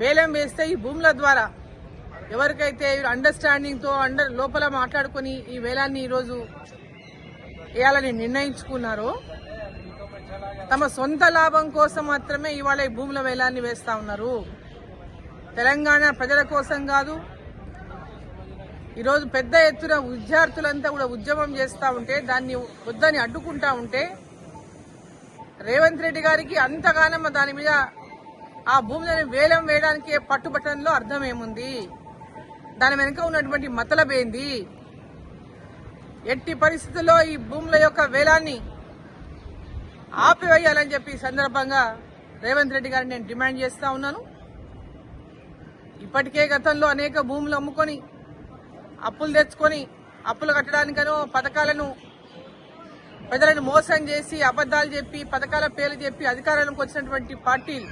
వేలం వేస్తే ఈ భూముల ద్వారా ఎవరికైతే అండర్స్టాండింగ్తో అండర్ లోపల మాట్లాడుకుని ఈ వేలాన్ని ఈరోజు వేయాలని నిర్ణయించుకున్నారో తమ సొంత లాభం కోసం మాత్రమే ఇవాళ ఈ భూముల వేలాన్ని వేస్తా ఉన్నారు. తెలంగాణ ప్రజల కోసం కాదు ఈరోజు పెద్ద ఎత్తున విద్యార్థులంతా కూడా ఉద్యమం చేస్తూ ఉంటే దాన్ని వద్దని అడ్డుకుంటా ఉంటే రేవంత్ రెడ్డి గారికి అంతగానమ్మ దాని మీద ఆ భూములను వేలం వేయడానికి పట్టుబట్టడంలో అర్థం ఏముంది? దాని వెనుక ఉన్నటువంటి మతలబేంది ఎట్టి పరిస్థితుల్లో ఈ భూముల యొక్క వేలాన్ని ఆపివేయాలని చెప్పి సందర్భంగా రేవంత్ రెడ్డి గారిని నేను డిమాండ్ చేస్తా ఉన్నాను. ఇప్పటికే గతంలో అనేక భూములు అమ్ముకొని అప్పులు తెచ్చుకొని అప్పులు కట్టడానికనో పథకాలను ప్రజలను మోసం చేసి అబద్దాలు చెప్పి పథకాల పేర్లు చెప్పి అధికారంలోకి వచ్చినటువంటి పార్టీలు